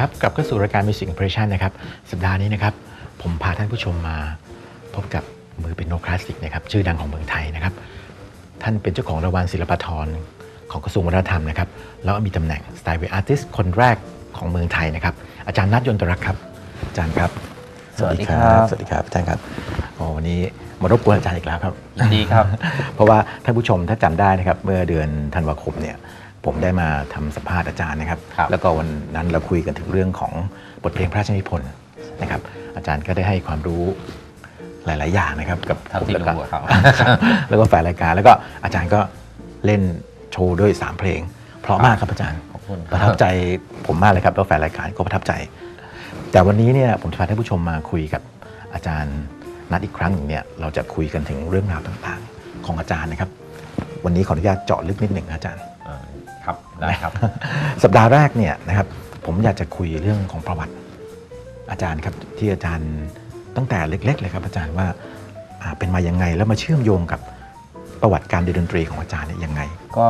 ครับกลับเข้าสู่รายการ Music Impression นะครับ สัปดาห์นี้นะครับ ผมพาท่านผู้ชมมาพบกับมือเป็นโนคลาสสิกนะครับ ชื่อดังของเมืองไทยนะครับ ท่านเป็นเจ้าของรางวัลศิลปาธรของกระทรวงวัฒนธรรมนะครับ แล้วก็มีตำแหน่ง Style Way Artist คนแรกของเมืองไทยนะครับ อาจารย์นัทยนตรักษ์ครับ อาจารย์ครับ สวัสดีครับ สวัสดีครับอาจารย์ครับโอ้วันนี้มารบกวนอาจารย์อีกแล้วครับยินดีครับ เพราะว่าท่านผู้ชมถ้าจำได้นะครับ เมื่อเดือนธันวาคมเนี่ย ผมได้มาทำสัมภาษณ์อาจารย์นะครับครับ แล้วก็วันนั้นเราคุยกันถึงเรื่องของบทเพลงพระราชนิพนธ์นะครับ อาจารย์ก็ได้ให้ความรู้หลาย ๆ อย่างนะครับกับเท่าที่ผมแล้วก็รู้อะครับแล้วก็แฟนรายการ แล้วก็อาจารย์ก็เล่นโชว์ด้วย 3 เพลง เพราะมากครับอาจารย์ขอบคุณประทับใจผมมากเลยครับแล้วแฟนรายการก็ประทับใจ แต่วันนี้เนี่ยผมจะพาท่านผู้ชมมาคุยกับอาจารย์นัดอีกครั้งหนึ่งเนี่ยเราจะคุยกันถึงเรื่องราวต่าง ๆ ของอาจารย์นะครับ วันนี้ขออนุญาตเจาะลึกนิดหนึ่งนะอาจารย์ อ่าครับได้ครับสัปดาห์แรกเนี่ยนะครับผมอยากจะคุยเรื่องของประวัติอาจารย์ครับที่อาจารย์ตั้งแต่เล็ก ๆ เลยครับ อาจารย์ว่าอ่าเป็นมายังไงแล้วมาเชื่อมโยงกับประวัติการเรียนดนตรีของอาจารย์เนี่ยยังไง ก็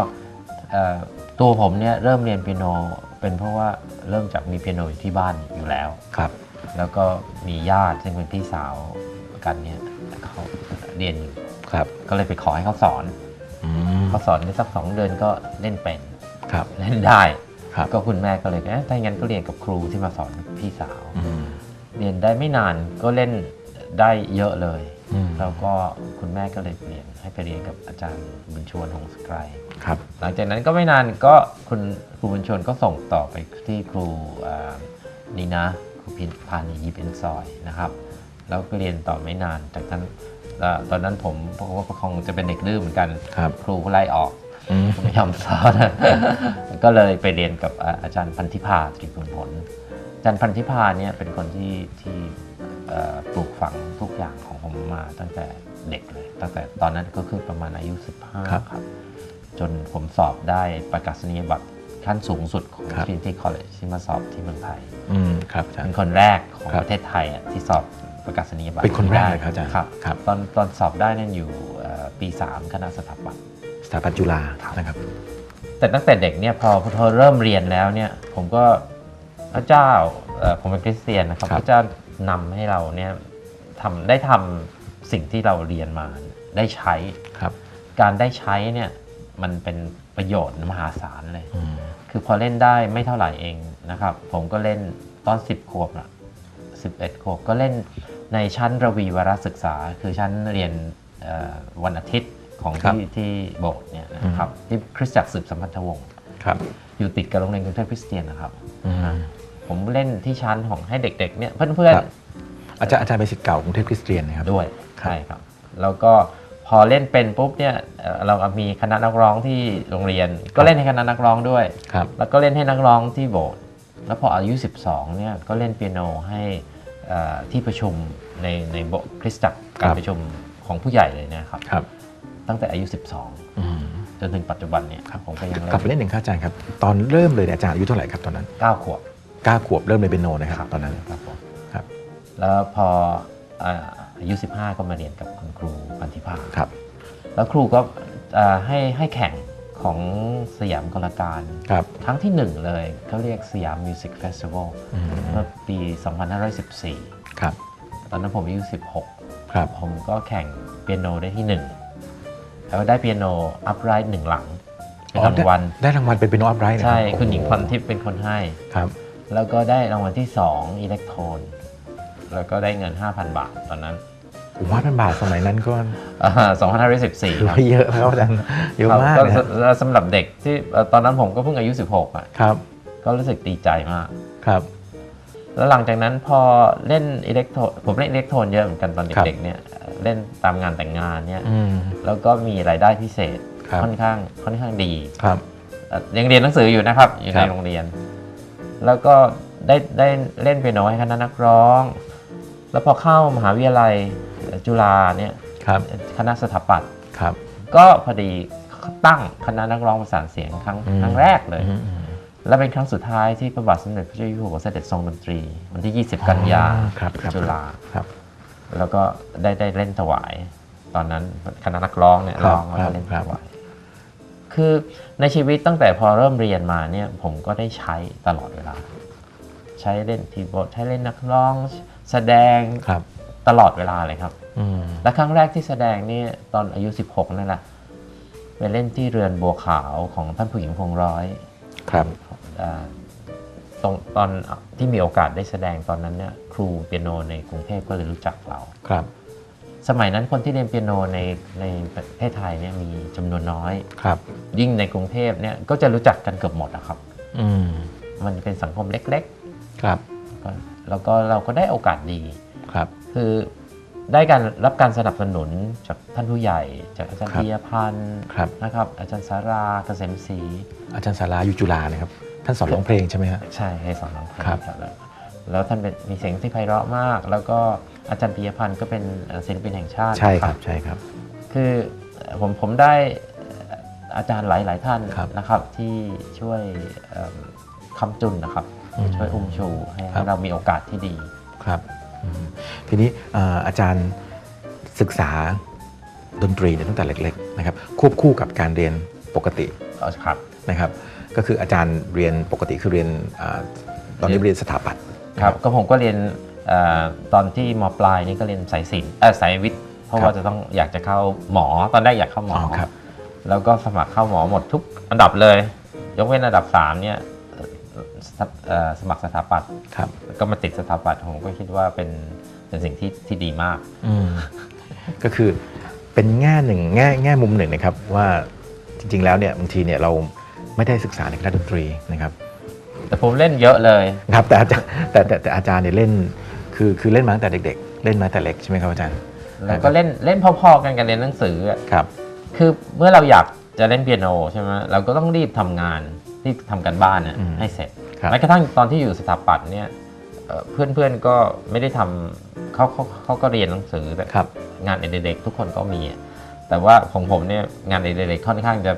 เอ่อตัวผมเนี่ยเริ่มเรียนเปียโนเป็นเพราะว่าเริ่มจากมีเปียโนอยู่ที่บ้านอยู่แล้วครับ แล้วก็มีญาติซึ่งเป็นพี่สาวกันเนี่ยเขาเรียนอยู่ครับ ก็เลยไปขอให้เขาสอนอืมเขาสอนได้สักสองเดือนก็เล่นเป็น ครับเล่นได้ครับก็คุณแม่ก็เลยเอ๊ะถ้าอย่างนั้นก็เรียนกับครูที่มาสอนพี่สาว อืม เรียนได้ไม่นานก็เล่นได้เยอะเลย อืม แล้วก็คุณแม่ก็เลยเปลี่ยนให้ไปเรียนกับอาจารย์บุญชวนหงสไกร ครับ หลังจากนั้นก็ไม่นานก็คุณครูบุญชวนก็ส่งต่อไปที่ครูอ่านี่นะครูพินพานียิบเอ็นซอยนะครับแล้วก็เรียนต่อไม่นานจากนั้นเอ่อตอนนั้นผมเพราะว่าคงจะเป็นเด็กดื้อเหมือนกันครับ ครูก็ไล่ออกอืม ไม่ยอมสอนก็เลยไปเรียนกับอ่าอาจารย์พันธิพาตรีคุณผล อาจารย์พันธิพาเนี่ยเป็นคนที่ที่เอ่อปลูกฝังทุกอย่างของผมมาตั้งแต่เด็กเลย ตั้งแต่ตอนนั้นก็คือประมาณอายุ 15 ครับครับจนผมสอบได้ประกาศนียบัตรขั้นสูงสุดของครับ Trinity College ที่มาสอบที่เมืองไทยอืมครับอาจารเป็ย์นคนแรกของครับประเทศไทยอะที่สอบประกาศนียบัตรเป็นคนแรกได้เลยครับอาจารย์ครับครับ ตอนตอนสอบได้นั่นอยู่เอ่อปี 3 คณะสถาปัตย์ส ถาปัตย์จุฬานะครับ แต่ตั้งแต่เด็กเนี่ยพอพอเริ่มเรียนแล้วเนี่ยผมก็พระเจ้าเอ่อผมเป็นคริสเตียนนะครับครับพระเจ้านำให้เราเนี่ยทำได้ทำสิ่งที่เราเรียนมาได้ใช้ครับ การได้ใช้เนี่ยมันเป็นประโยชน์มหาศาลเลยอืมคือพอเล่นได้ไม่เท่าไหร่เองนะครับ ผมก็เล่นตอน 10 ขวบอะ11 ขวบก็เล่นในชั้นระวีวรศึกษา คือชั้นเรียนเอ่อวันอาทิตย์ ของครับ ที่ที่โบสถ์เนี่ยนะครับที่คริสตจักรสืบสัมพันธวงศ์ครับอยู่ติดกับโรงเรียนกรุงเทพคริสเตียนนะครับ อืม ผมเล่นที่ชั้นของให้เด็กๆเนี่ยเพื่อนครับ อาจารย์อาจารย์เป็นศิษย์เก่ากรุงเทพคริสเตียนนะครับ ๆด้วยครับ ใช่ครับ แล้วก็พอเล่นเป็นปุ๊บเนี่ยเอ่อเรามีคณะนักร้องที่โรงเรียน ก็เล่นให้คณะนักร้องด้วย ครับ แล้วก็เล่นให้นักร้องที่โบสถ์แล้วพออายุ 12 เนี่ยก็เล่นเปียโนให้เอ่อที่ประชุมในในโบสถ์คริสตจักรครัการบ ประชุมของผู้ใหญ่เลยนะครับ ครับ ตั้งแต่อายุอืม12จนถึงปัจจุบันเนี่ยผมก็ยังกลับไปเล่นเล่นหนึ่งครับอาจารย์ครับ ตอนเริ่มเลยเนี่ยอาจารย์อายุเท่าไหร่ครับตอนนั้น 9 ขวบเก้าขวบเริ่มเล่นเปียโนนะครับตอนนั้นครับผมครับ แล้วพออ่าอายุ 15 ก็มาเรียนกับคุณครูพันธิพาครับ แล้วครูก็อ่าให้ให้แข่งของสยามกลการครับครั้งที่หนึ่งเลยเขาเรียกสยามมิวสิกเฟสติวัลอืมเมื่อปี 2514 ครับ ตอนนั้นผมอายุ 16 ครับ ผมก็แข่งเปียโนได้ที่หนึ่ง แล้วได้เปียโนอัพไรท์หนึ่งหลังเป็นอ๋อรางวัลได้ได้รางวัลเป็นเปียโนอัพไรท์นะใช่รับคุณหญิงพรโอ้โทิพย์เป็นคนให้ครับ แล้วก็ได้รางวัลที่2อิเล็กโทนแล้วก็ได้เงิน 5,000 บาทตอนนั้นผมว่าเป็นบาทสมัยนั้นก็อ่า2514ถือครับว่าเยอะครับอาจารย์เยอะมากก็นะสสำหรับเด็กที่เอ่อตอนนั้นผมก็เพิ่งอายุ 16อะครับ ก็รู้สึกดีใจมากครับ แล้วหลังจากนั้นพอเล่นอิเล็กโทนผมเล่นอิเล็กโทนเยอะเหมือนกันตอนครับเด็กๆเนี่ย เล่นตามงานแต่งงานเนี่ยอืมแล้วก็มีรายได้พิเศษครับค่อนข้างค่อนข้างดีครับเอ่อยังเรียนหนังสืออยู่นะครับอยู่ครัในบโรงเรียน แล้วก็ได้ได้เล่นเปียโนให้คณะนักร้อง แล้วพอเข้ามหาวิทยาลัยจุฬาเนี่ยครับคณะสถาปัตย์ครับก็พอดีตั้งคณะนักร้องประสานเสียงครั้งอืมครั้งแรกเลยอืมอืมและเป็นครั้งสุดท้ายที่พระบาทสมเด็จพระเจ้าอยู่หัวเสด็จทรงดนตรี วันที่ 20 กันยาอ๋อครับครับจุฬาครับ แล้วก็ได้ได้เล่นถวาย ตอนนั้นคณะนักร้องเนี่ยครับร้องแล้วครัก็บเล่นครัถบวายคือในชีวิตตั้งแต่พอเริ่มเรียนมาเนี่ยผมก็ได้ใช้ตลอดเวลา ใช้เล่นคีย์บอร์ดใช้เล่นนักร้อง แสดงครับตลอดเวลาเลยครับอืมและครั้งแรกที่แสดงนี่ตอนอายุ 16 นั่นแหละไปเล่นที่เรือนบัวขาวของท่านผู้หญิงพงร้อยครับอ่าตรงตอนที่มีโอกาสได้แสดงตอนนั้นเนี่ยค รูเปียโนในกรุงเทพก็เลยรู้จักเราครับ สมัยนั้นคนที่เรียนเปียโนในในประเทศไทยเนี่ยมีจำนวนน้อยครับ ยิ่งในกรุงเทพเนี่ยก็จะรู้จักกันเกือบหมดนะครับ อืมมันเป็นสังคมเล็กครับๆก็แล้วก็เราก็ได้โอกาสดีครับ คือได้การรับการสนับสนุนจากท่านผู้ใหญ่ จากอาจารย์ครับพิยพันธ์ครับนะครับ อาจารย์สาราเกษมศรีอาจารย์สาราอยู่จุฬานะครับ ท่านสอนร้องเพลงใช่ไหมฮะใช่ให้สอนร้องเพลงครับครับ แล้วแล้วท่านเป็นมีเสียงที่ไพเราะมาก แล้วก็อาจารย์ปิยพันธ์ก็เป็นเอ่อศิลปินแห่งชาติใช่คนะรับใช่ครับ คือผมผมได้อาจารย์หลายหลายๆท่านครับนะครับที่ช่วยเอิ่มคำจุนนะครับอืมช่วยอุ้มชูให้ครัให้บเรามีโอกาสที่ดีครับอืมทีนี้เอ่ออาจารย์ศึกษาดนตรีเนี่ยตั้งแต่เล็กๆนะครับควบคู่กับการเรียนปกติครับนะครับ ก็คืออาจารย์เรียนปกติคือเรียนอาตอนนี้เรียนสถาปัตย์ ครับก็ผมก็เรียนเออตอนที่มปลายนี่ก็เรียนสายศิลป์เออสายวิทย์เพราะครับว่าจะต้องอยากจะเข้าหมอตอนแรกอยากเข้าหมออ๋อครับแล้วก็สมัครเข้าหมอหมดทุกอันดับเลย ยกเว้นอันดับ3เนี่ยเอ่อสเอ่อสมัครสถาปัตย์ครับก็มาติดสถาปัตย์ผมก็คิดว่าเป็นเป็นสิ่งที่ที่ดีมากอืมก็คือเป็นแง่หนึ่งแง่แง่มุมหนึ่งนะครับว่าจริงๆแล้วเนี่ยบางทีเนี่ยเราไม่ได้ศึกษาในคณะดนตรีนะครับ แต่ผมเล่นเยอะเลยครับแต่อาจารย์แต่แต่แต่อาจารย์เนี่ยเล่นคือคือเล่นมาตั้งแต่เด็ก ๆ เล่นมาตั้งแต่เล็กใช่ไหมครับอาจารย์แล้วก็เล่นเล่นพอๆกันกับเรียนหนังสืออะครับ คือเมื่อเราอยากจะเล่นเปียโนใช่ไหมเราก็ต้องรีบทำงานรีบทำกันบ้านเนี่ยอืมให้เสร็จครับ แม้กระทั่งตอนที่อยู่สถาปัตย์เนี่ยเพื่อนเพื่อนๆก็ไม่ได้ทำเขาเขาเขาก็เรียนหนังสือแต่ ครับ งานเด็กๆทุกคนก็มีอะแต่ว่าของผมเนี่ยงานเด็กๆค่อนข้างจะ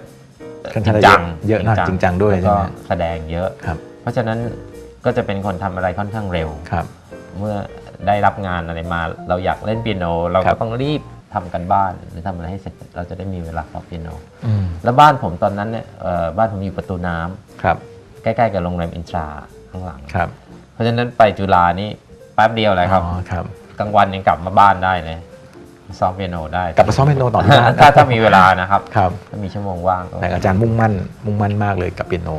ค่อนข้างจะเยอะเยอะนะจริงจังด้วยแล้วใช่ก็ไหมแสดงเยอะ ครับ เพราะฉะนั้นก็จะเป็นคนทำอะไรค่อนข้างเร็วครับ เมื่อได้รับงานอะไรมา เราอยากเล่นเปียโน เราครัก็บต้องรีบทำกันบ้านหรือทำอะไรให้เสร็จเราจะได้มีเวลาเข้าเปียโนอืมแล้วบ้านผมตอนนั้นเนี่ยเอ่อบ้านผมอยู่ประตูน้ำครับ ใกล้ๆกับโรงแรมอินทราข้างหลังครับ เพราะฉะนั้นไปจุฬานี่แป๊บเดียวเลยครับอ๋อครับกลางวันยังกลับมาบ้านได้เลยซ้อมเปียโนได้กลับมาซ้อมเปียโนต่อที่บ้านถ้าถ้ามีเวลานะครับครับถ้ามีชั่วโมงว่างก็แต่อาจารย์มุ่งมั่นมุ่งมั่นมากเลยกับเปียโน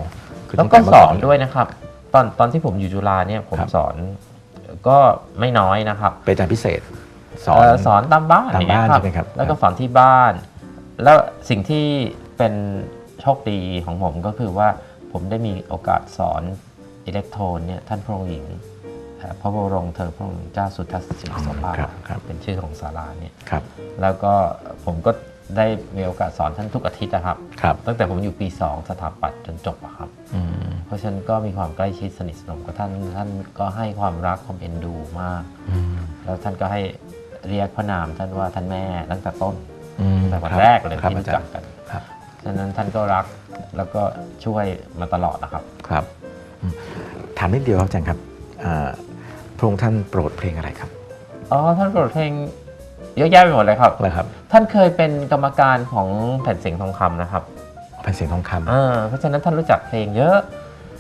คือแล้วตั้ก็งแต่สเมื่อนก่ด้วยนะครับ ตอนตอนที่ผมอยู่จุฬาเนี่ยผมครับ สอนก็ไม่น้อยนะครับ เป็นอาจารย์พิเศษ สอนเอ่อสอนตามบ้านตามบ้านอย่งเงี้ยใช่ไหมครับแล้วก็สอนที่บ้าน แล้วสิ่งที่เป็นโชคดีของผมก็คือว่าผมได้มีโอกาสสอนอิเล็กโทรนเนี่ยท่านพระองค์หญิงเอ่อพระบรมเธอพระองค์เจ้าสุทัศน์ศรีโสภาครับครับ เป็นชื่อของศาลาเนี่ย ครับ แล้วก็ผมก็ ได้มีโอกาสสอนท่านทุกอาทิตย์นะครับ ครับตั้งแต่ผมอยู่ปี2สถาปัตย์จนจบอะครับ อืมเพราะฉะนั้นก็มีความใกล้ชิดสนิทสนมกับท่านท่านก็ให้ความรักความเอ็นดูมาก อืมแล้วท่านก็ให้เรียกพระนามท่านว่าท่านแม่ตั้งแต่ต้นอืมตั้งแต่วันคบแรกเลยครับที่อารู้จาจัรกย์กัน ครับ ฉะนั้นท่านก็รักแล้วก็ช่วยมาตลอดนะครับ ครับอืมถามนิดเดียวครับอาจารย์ครับอ่าพระองค์ท่านโปรดเพลงอะไรครับ อ๋อ ท่านโปรดเพลง เยอะแยะไปหมดเลยครับอะไรครับท่านเคยเป็นกรรมการของแผ่นเสียงทองคำนะครับแผ่นเสียงทองคำ อ่าเพราะฉะนั้นท่านรู้จักเพลงเยอะ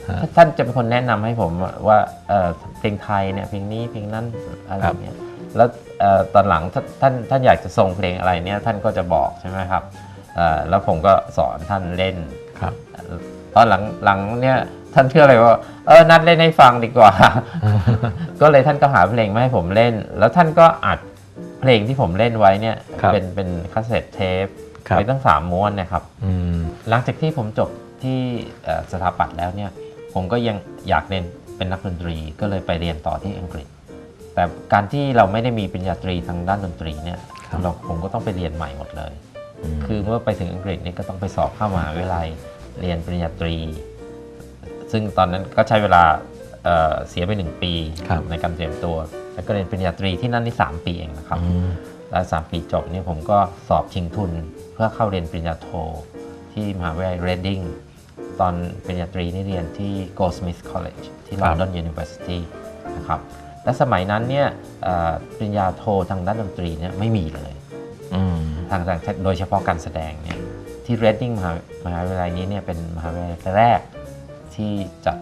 ฮะท่านจะเป็นคนแนะนำให้ผมว่าเอ่อเพลงไทยเนี่ยเพลงนี้เพลงนั้นอะไรครับ เงี้ยแล้วเอ่อตอนหลังท่านท่านท่านอยากจะทรงเพลงอะไรเนี่ยท่านก็จะบอกใช่ไหมครับเอ่อแล้วผมก็สอนท่านเล่น ครับ ตอนหลังหลังเนี่ยท่านเชื่อเลยว่าเออนัดเล่นให้ฟังดีกว่า ก็เลยท่านก็หาเพลงมาให้ผมเล่น แล้วท่านก็อัด เพลงที่ผมเล่นไว้เนี่ยครับเป็นเป็นคาสเซ็ตเทปครับ ไปตั้งสามม้วนนะครับ อืม หลังจากที่ผมจบที่เอ่อสถาปัตย์แล้วเนี่ย ผมก็ยังอยากเรียนเป็นนักดนตรีก็เลยไปเรียนต่อที่อังกฤษ แต่การที่เราไม่ได้มีปริญญาตรีทางด้านดนตรีเนี่ยครับ เราผมก็ต้องไปเรียนใหม่หมดเลยมคือเมื่อไปถึงอังกฤษนี่ก็ต้องไปสอบเข้ามหาวิทยาลัยเรียนปริญญาตรี ซึ่งตอนนั้นก็ใช้เวลาเอ่อเสียไปหนึ่งปีครับ ในการเตรียมตัว แล้วก็เรียนปริญญาตรีที่นั่นนี่สามปีเองนะครับอืมแล้วสามปีจบเนี่ยผมก็สอบชิงทุนเพื่อเข้าเรียนปริญญาโทที่มหาวิทยาลัยเรดดิ้งตอนปริญญาตรีนี่เรียนที่ Goldsmiths College ที่ครับ London University นะครับ และสมัยนั้นเนี่ยเอ่อปริญญาโททางด้านดนตรีเนี่ยไม่มีเลยอืมทางทางโดยเฉพาะการแสดงเนี่ยที่ Reading มหามหาวิทยาลัยนี้เนี่ยเป็นมหาวิทยาลัยแรกที่จัด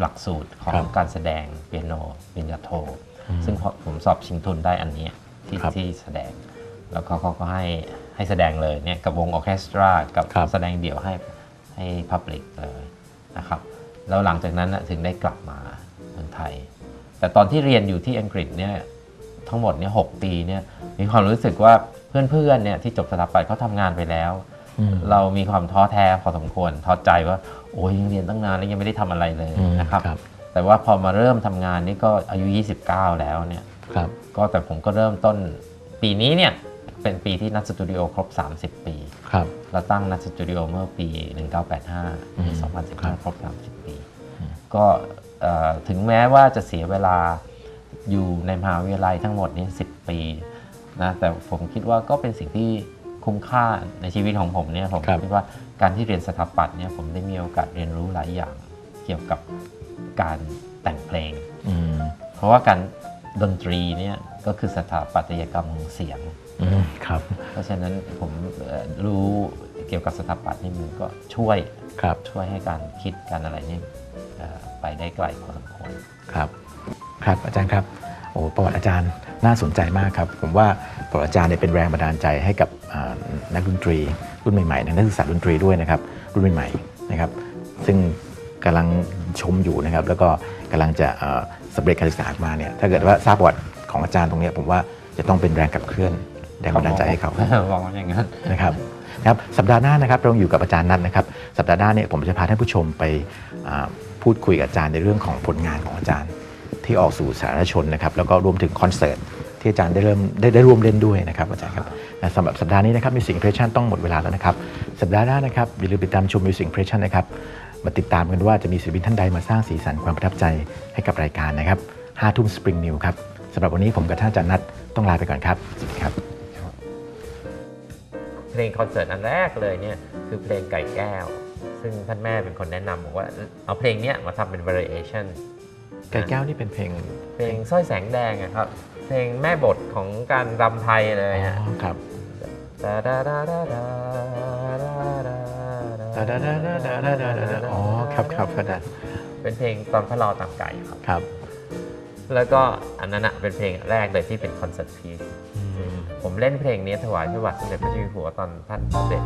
หลักสูตรของครับการแสดงเปียโนปริญญาโทอืม ซึ่งพอผมสอบชิงทุนได้อันเนี้ยที่ครับที่แสดง แล้วก็เขาก็ให้ให้แสดงเลยเนี่ยกับวงออร์เคสตรากับครับแสดงเดี่ยวให้ให้พับลิกเลยนะครับแล้วหลังจากนั้นน่ะถึงได้กลับมาเมืองไทย แต่ตอนที่เรียนอยู่ที่อังกฤษเนี่ยทั้งหมดเนี่ยหกปีเนี่ยมีความรู้สึกว่าเพื่อนๆเนี่ยที่จบสถาปัตย์เขาทำงานไปแล้วอืมเรามีความท้อแท้พอสมควรท้อใจว่าโอ้ยยังเรียนตั้งนานแล้วยังไม่ได้ทำอะไรเลยอืมนะครับครับ แต่ว่าพอมาเริ่มทำงานนี่ก็อายุ 29 แล้วเนี่ยครับ ก็แต่ผมก็เริ่มต้นปีนี้เนี่ยเป็นปีที่นัดสตูดิโอครบ 30 ปี ครับ เราตั้งนัดสตูดิโอเมื่อปี 1985อืมปีครับ2015 ครบ 30 ปีก็เอ่อถึงแม้ว่าจะเสียเวลาอยู่ในมหาวิทยาลัยทั้งหมดนี้10 ปีนะแต่ผมคิดว่าก็เป็นสิ่งที่คุ้มค่าในชีวิตของผมเนี่ยผมครับ คิดว่าการที่เรียนสถาปัตย์เนี่ยผมได้มีโอกาสเรียนรู้หลายอย่างเกี่ยวกับ การแต่งเพลงอืมเพราะว่าการดนตรีเนี่ยก็คือสถาปัตยกรรมของเสียงอืมครับ เพราะฉะนั้นผมเอ่อรู้เกี่ยวกับสถาปัตย์นี่มันก็ช่วยครับช่วยให้การคิดการอะไรนี่เอ่อไปได้ไกลพอสมควรครับ ครับอาจารย์ครับโอ้ประวัติอาจารย์น่าสนใจมากครับ ผมว่าประวัติอาจารย์เนี่ยเป็นแรงบันดาลใจให้กับอ่านักดนตรีรุ่นใหม่ๆนะนักศึกษาดนตรีด้วยนะครับรุ่นใหม่ๆนะครับ ซึ่ง กำลังชมอยู่นะครับ แล้วก็กำลังจะเอ่อสำเร็จการศึกษาออกมาเนี่ยถ้าเกิดว่าทราบประวัติของอาจารย์ตรงเนี้ยผมว่าจะต้องเป็นแรงขับเคลื่อนแรงบันดาลใจให้เขามองว่าอย่างนั้นนะครับนะครับสัปดาห์หน้านะครับเราอยู่กับอาจารย์นัทนะครับ สัปดาห์หน้าเนี่ยผมจะพาท่านผู้ชมไปอ่าพูดคุยกับอาจารย์ในเรื่องของผลงานของอาจารย์ ที่ออกสู่สาธารณชนนะครับแล้วก็รวมถึงคอนเสิร์ตที่อาจารย์ได้เริ่มได้ได้ร่วมเล่นด้วยนะครับอาจารย์ครับและสำหรับสัปดาห์นี้นะครับมิวสิกเพรสชั่นต้องหมดเวลาแล้วนะครับสัปดาห์หน้านะครับอย่าลืมติดตามชมมิวสิกเพรสชั่นนะครับ มาติดตามกันว่าจะมีศิลปินท่านใดมาสร้างสีสันความประทับใจให้กับรายการนะครับห้าทุ่มสปริงนิวครับสำหรับวันนี้ผมกับท่านอาจารย์นัทต้องลาไปก่อนครับสวัสดีครับเพลงคอนเสิร์ตอันแรกเลยเนี่ยคือเพลงไก่แก้ว ซึ่งท่านแม่เป็นคนแนะนำบอกว่าเอาเพลงเนี้ยมาทำเป็น variation ไก่แก้วนี่เป็นเพลง เพลงสร้อยแสงแดงอะครับ เพลงแม่บทของการรำไทยเลยฮะอ๋อครับดาดาดาดาดา ดาดาดาดาดาดาดาดาดาดาดาอ๋อครับครับครับอาจารย์เป็นเพลงตอนพระรอตามไก่ครับ ครับ แล้วก็อันนั้นอะเป็นเพลงแรกเลยที่เป็นคอนเสิร์ตพีซผมเล่นเพลงนี้ถวายพระบาทสมเด็จพระเจ้าอยู่หัวตอนท่านเสด็จ